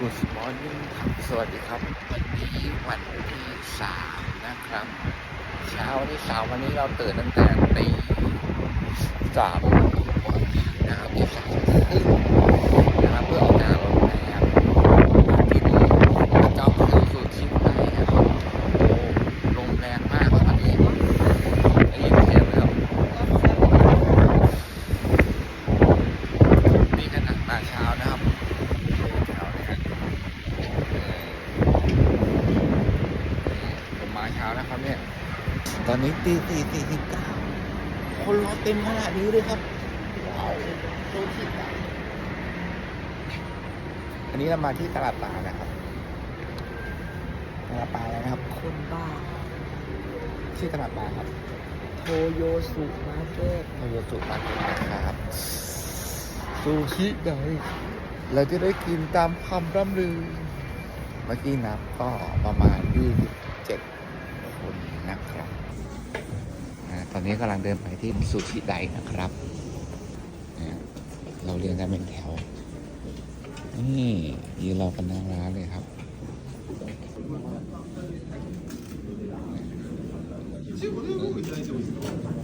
กูสมอร์นิ่งครับสวัสดีครับ วันนี้วันที่สามนะครับ เช้าวันที่สามวันนี้เราตื่นตั้งแต่ตีสามนะครับตีสามครึ่งนะครับเพื่อออกจากโรงแรมที่นี่เจ้าคือสุดที่ไหนนะครับโอ้ลมแรงมากครับวันนี้ได้ยินเสียงไหมครับนี่ขนาดมาเช้านะครับเช้าเนี่ย ผมมาเช้านะครับเนี่ย ตอนนี้ตีสี่สี่สิบเก้าคนรอเต็มขนาดนี้เลยครับว้าวดูที่อันนี้เรามาที่ตลาดปลานะครับตลาดปลาอะไรนะครับ คนบ้าชื่อตลาดปลาครับ โทโยสุมาร์เก็ตโทโยสุมาร์เก็ตนะครับซูชิไหนเราจะได้กินตามคำร่ำลือ เมื่อกี้นับก็ประมาณ 27 คนนะครับ อ่าตอนนี้กำลังเดินไปที่ซูชิไดนะครับเนี่ยเราเรียงกันเป็นแถว นี่ยืนรอกันหน้าร้านเลยครับ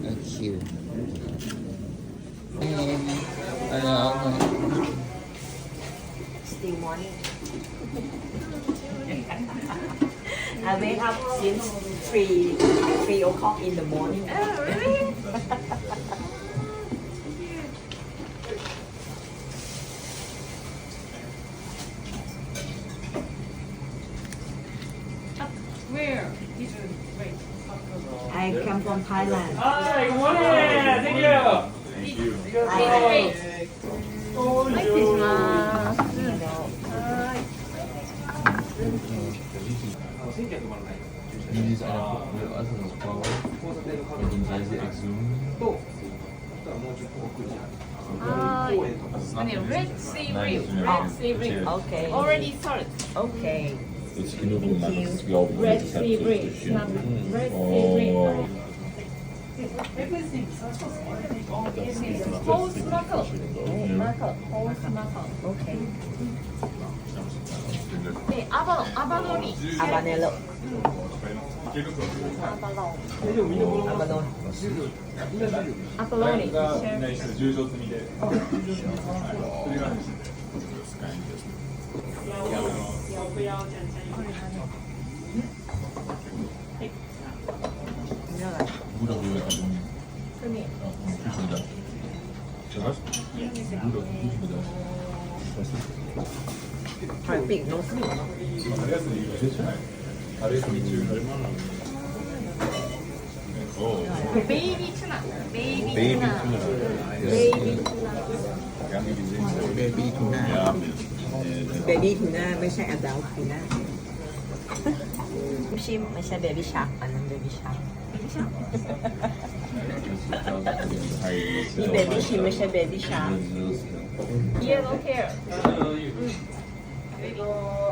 เออคิวเอ้ยเอ้ยเอาไง still morning I wake up since three three o'clock in the morning Oh, really? Up where? This is wait. I come from Thailand Hi, good morning. Thank you. Oh, I Wait. Like this one. Die Dieses einer guckt mit äußeres Power, mit dem sei sie exhumen. Ah, ah okay, red sea reef, red sea reef. Okay. Already salt. Okay. It's genug gemacht. Red sea reef. Red sea reef. Everything. Whole snorkel. Snorkel. Whole snorkel. Okay. Hey, abalone. Abalone. Abanello. アロ。ンに。はい。 다리 밑줄 얼마나 베이비 투나 베이비 베이비 투나 베이비 투나 양이 굉장히 베이비 투나 베이비 투나 masya adult tuna 혹시 masya baby shark pa ng baby shark Yung baby shi masya baby shark yellow hair 그리고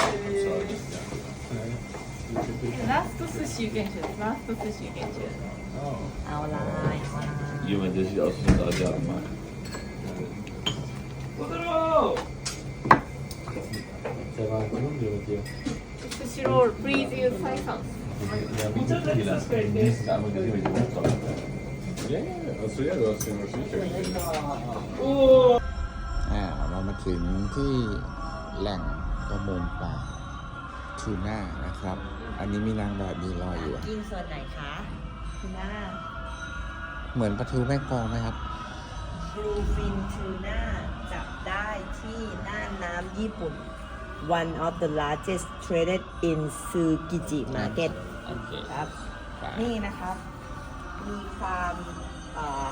Last sushi you can choose. Last sushi you can choose. เอาลายเอาลาย Jemand, der sieht aus wie ein Asiatenmarkt. Sushi roll. Preview cycle. Ja, wie sind die das? Die nächsten einmal gesehen, wie die hochkommen. Ja, also ja, du hast den wahrscheinlich ja gesehen. อ่าเรามาถึงที่แหล่งประมงปลา ทูน่านะครับ อันนี้มีนางแบบมีรอยอยู่อะกินส่วนไหนคะทูน่าเหมือนปลาทูแม่กลองไหมครับบลูฟินทูน่าจับได้ที่น่านน้ำญี่ปุ่น one of the largest traded in Tsukiji market โอเคครับปลานี่นะครับ มีความเอ่อ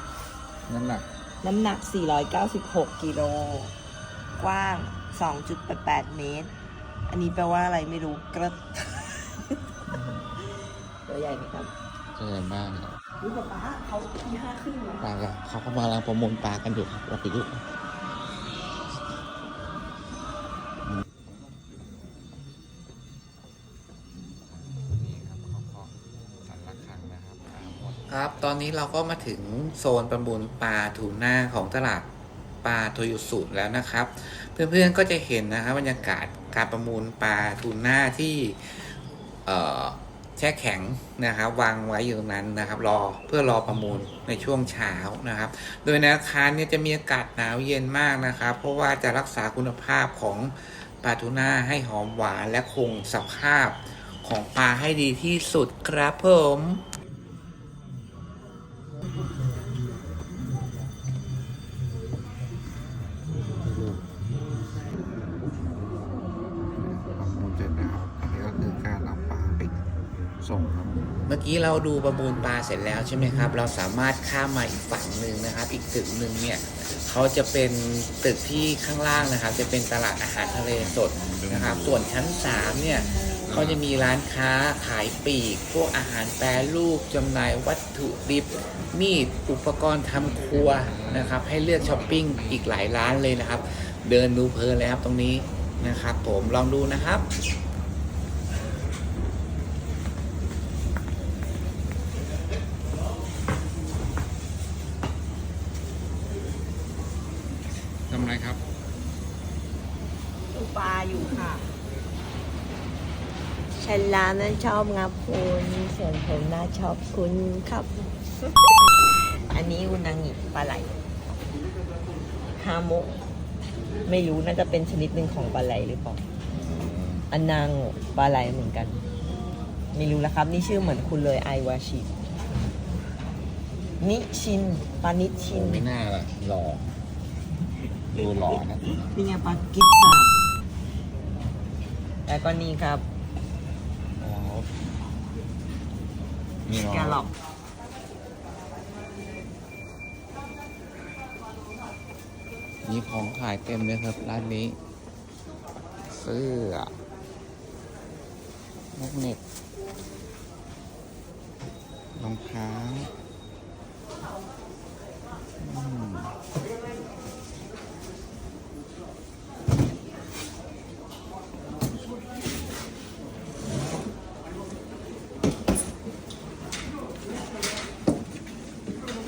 น้ำหนักน้ำหนัก 496 กิโล กว้าง 2.88 เมตร อันนี้แปลว่าอะไรไม่รู้กระใหญ่ไหมครับตัวใหญ่มากเลยครับรู้ป่ะป้าเขาที่ห้าครึ่งนะปลากันเขาก็มากำลังประมูลปลากันอยู่ครับเราไปดูครับ ตอนนี้เราก็มาถึงโซนประมูลปลาทูน่าของตลาดปลาโทยุสุแล้วนะครับ เพื่อนๆก็จะเห็นนะครับบรรยากาศ การประมูลปลาทูน่าที่แช่แข็งนะครับวางไว้อยู่ตรงนั้นนะครับรอเพื่อรอประมูลในช่วงเช้านะครับ โดยในอาคารเนี่ยจะมีอากาศหนาวเย็นมากนะครับ เพราะว่าจะรักษาคุณภาพของปลาทูน่าให้หอมหวานและคงสภาพของปลาให้ดีที่สุดครับผม เมื่อกี้เราดูประมูลปลาเสร็จแล้วใช่ไหมครับ เราสามารถข้ามมาอีกฝั่งหนึ่งนะครับ อีกตึกหนึ่งเนี่ยเขาจะเป็นตึกที่ข้างล่างนะครับ จะเป็นตลาดอาหารทะเลสดนะครับ ส่วนชั้น3เนี่ยเขาจะมีร้านค้าขายปลีก พวกอาหารแปรรูปจำหน่ายวัตถุดิบ มีดอุปกรณ์ทำครัวนะครับ ให้เลือกช้อปปิ้งอีกหลายร้านเลยนะครับ เดินดูเพลินเลยครับตรงนี้นะครับ ผมลองดูนะครับ ทำไรครับ ดูปลาอยู่ค่ะ ฉันร้านนั้นชอบงับคุณส่วนผมน่าชอบคุณครับ อันนี้อุนางิปลาไหลฮาโมะไม่รู้น่าจะเป็นชนิดหนึ่งของปลาไหลหรือเปล่าอันนางปลาไหลเหมือนกัน ไม่รู้แล้วครับ นี่ชื่อเหมือนคุณเลยไอวาชินิชินปานิชินไม่น่าละหล่อดูหล่อนะนี่ไงปากิสถานแล้วก็นี่ครับ อ๋อ นี่แกลเนาะล็อกมีของขายเต็มเลยครับร้านนี้ เสื้อแมกเน็ตรองเท้าอืม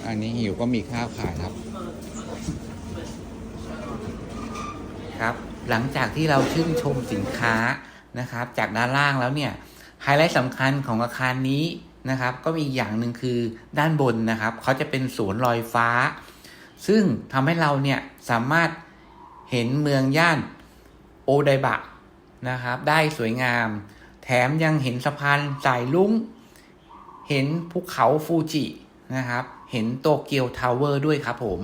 อันนี้หิว ก็มีข้าวขายครับ ครับ หลังจากที่เราชื่นชมสินค้านะครับ จากด้านล่างแล้วเนี่ยไฮไลท์สำคัญของอาคารนี้นะครับ ก็มีอีกอย่างหนึ่งคือด้านบนนะครับเขาจะเป็นสวนลอยฟ้า ซึ่งทำให้เราเนี่ยสามารถเห็นเมืองย่านโอไดบะนะครับ ได้สวยงาม แถมยังเห็นสะพานสายลุ้ง เห็นภูเขาฟูจินะครับ เห็นโตเกียวทาวเวอร์ด้วยครับผม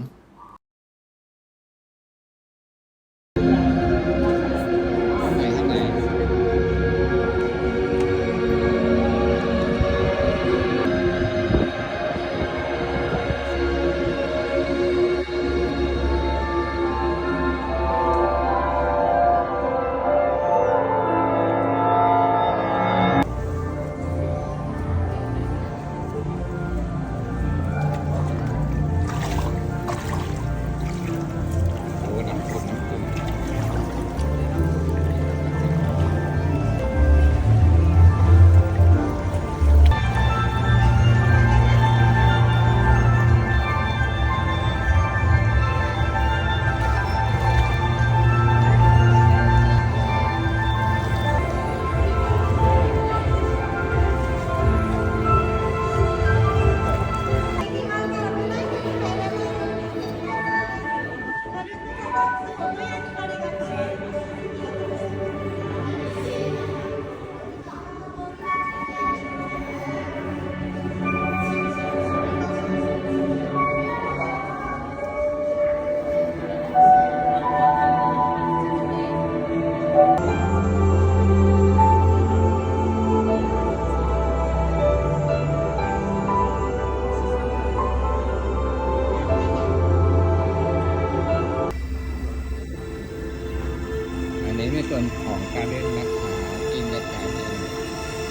นี้ในส่วนของการเล่นนะคะกินกับกาย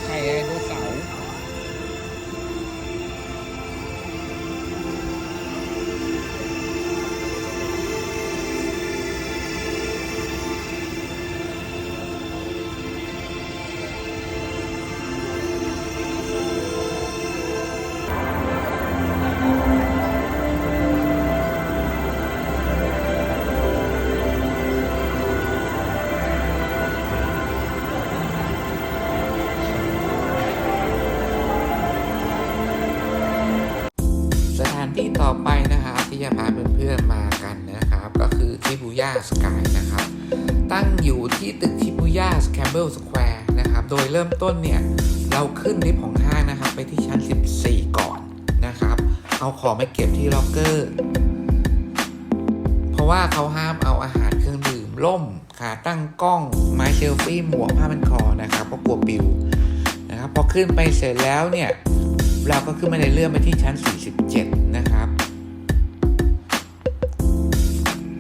ไข่ไดโนเสาร์ เริ่มต้นเนี่ยเราขึ้นลิฟต์ของห้างนะครับ ไปที่ชั้น 14 ก่อนนะครับ เอาของไปเก็บที่ล็อกเกอร์ เพราะว่าเขาห้ามเอาอาหารเครื่องดื่มล่มขาตั้งกล้องไม้เซลฟี่หมวกผ้าพันคอนะครับเพราะกลัวปิวนะครับพอขึ้นไปเสร็จแล้วเนี่ยเราก็ขึ้นมาในเลื่อนไปที่ชั้น 47 นะครับ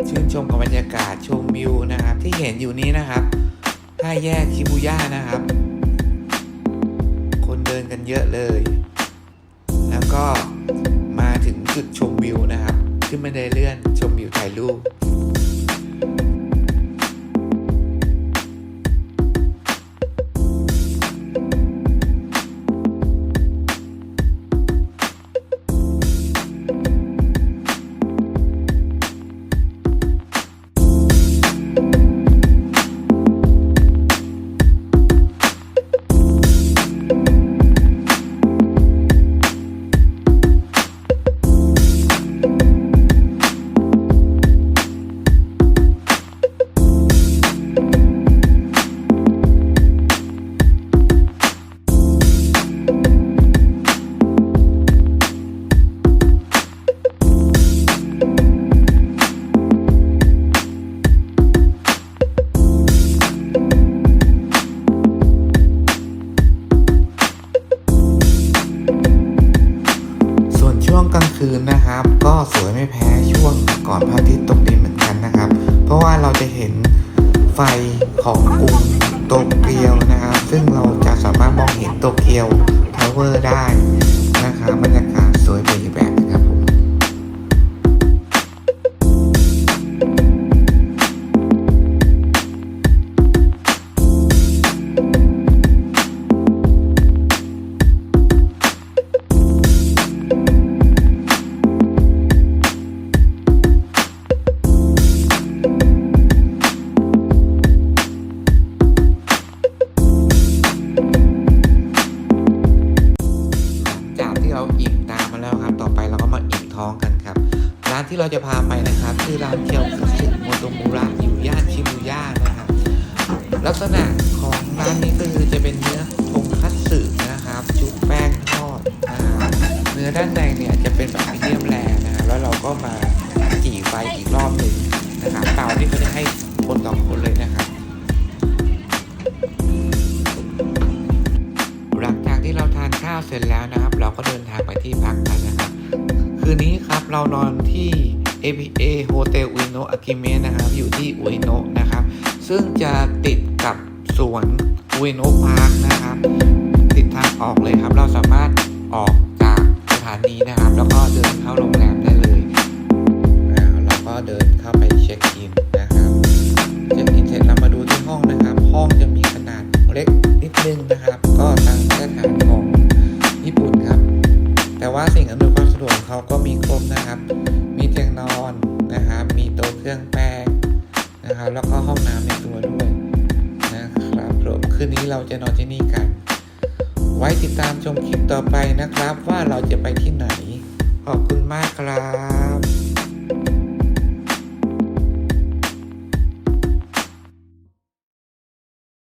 ชื่นชมกับบรรยากาศชมวิวนะครับ ที่เห็นอยู่นี้นะครับห้าแยกชิบูย่านะครับ เยอะเลย แล้วก็มาถึงจุดชมวิวนะครับ ขึ้นมาได้เลื่อนชมวิวถ่ายรูป คืนนะครับ ก็สวยไม่แพ้ช่วงก่อนพระอาทิตย์ตกดินเหมือนกันนะครับ เพราะว่าเราจะเห็นไฟของกรุงโตเกียวนะครับ ซึ่งเราจะสามารถมองเห็นโตเกียวทาวเวอร์ได้นะครับบรรยากาศสวยไปอีก ร้านที่เราจะพาไปนะครับคือร้านเคียวคุสึโมโตมุระอยู่ย่านชิบูย่านะครับลักษณะของร้านนี้ก็คือจะเป็นเนื้อทงคัตสึนะครับชุบแป้งทอดนะครับเนื้อด้านในเนี่ยจะเป็นแบบมีเดียมแรนะครับแล้วเราก็มาจี่ไฟอีกรอบหนึ่งนะครับเตาที่เขาจะให้คนต่อคนเลยนะครับหลังจากที่เราทานข้าวเสร็จแล้วนะครับ เราก็เดินทางไปที่พัก เรานอนที่ APA Hotel Ueno a k i m e นะครับ อยู่ที่อุยโนะนะครับ ซึ่งจะติดกับสวนอุยโนะพาร์คนะครับ ติดทางออกเลยครับ เราสามารถออกจากสถานีนะครับ แล้วก็เดินเข้าโรงแรมได้เลยอ่าเราก็เดินเข้าไปเช็คอินนะครับ เช็คอินเสร็จเรามาดูที่ห้องนะครับ ห้องจะมีขนาดเล็กนิดนึงนะครับ ก็ตามมาตรฐานของญี่ปุ่นครับ แต่ว่าสิ่งอำนวย เขาก็มีครบนะครับ มีเตียงนอนนะครับ มีโต๊ะเครื่องแป้งนะครับ แล้วก็ห้องน้ำในตัวด้วยนะครับผมคืนนี้เราจะนอนที่นี่กัน ไว้ติดตามชมคลิปต่อไปนะครับ ว่าเราจะไปที่ไหน ขอบคุณมากครับ